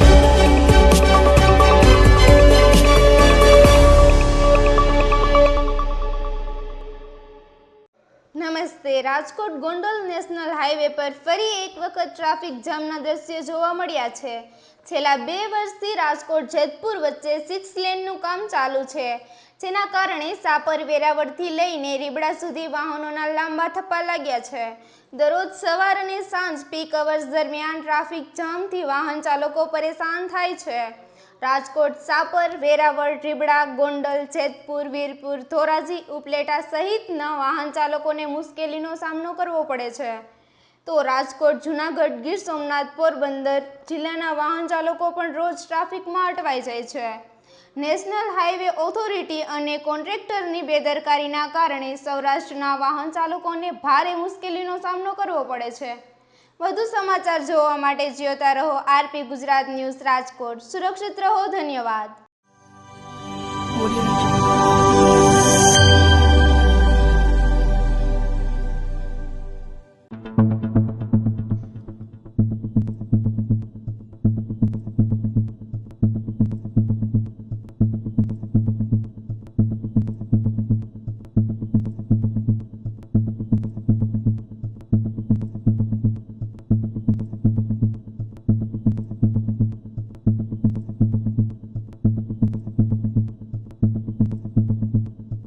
Bye. નમસ્તે. Rajkot Gondal national highway પર ફરી એક વખત ટ્રાફિક જામના દ્રશ્યો જોવા મળ્યા છે. છેલ્લા બે વર્ષથી રાજકોટ જેતપુર વચ્ચે સિક્સ લેનનું કામ ચાલુ છે. જેના કારણે સાપર વેરાવળથી લઈને રીબડા સુધી વાહનોના લાંબા થપ્પા લાગ્યા છે. દરરોજ સવાર અને સાંજ પીક અવર્સ દરમિયાન ટ્રાફિક જામથી વાહન ચાલકો પરેશાન થાય છે. રાજકોટ, સાપર, વેરાવળ, રીબડા, ગોંડલ, જેતપુર, વીરપુર, ધોરાજી, ઉપલેટા સહિતના વાહન ચાલકોને મુશ્કેલીનો સામનો કરવો પડે છે. તો રાજકોટ, જુનાગઢ, ગીર સોમનાથ, પોરબંદર જિલ્લાના વાહન ચાલકો પણ રોજ ટ્રાફિકમાં અટવાઈ જાય છે. નેશનલ હાઈવે ઓથોરિટી અને કોન્ટ્રાક્ટરની બેદરકારીના કારણે સૌરાષ્ટ્રના વાહન ચાલકોને ભારે મુશ્કેલીનો સામનો કરવો પડે છે. વધુ સમાચાર જોવા માટે જીવતા રહો આરપી ગુજરાત ન્યૂઝ રાજકોટ. સુરક્ષિત રહો ધન્યવાદ.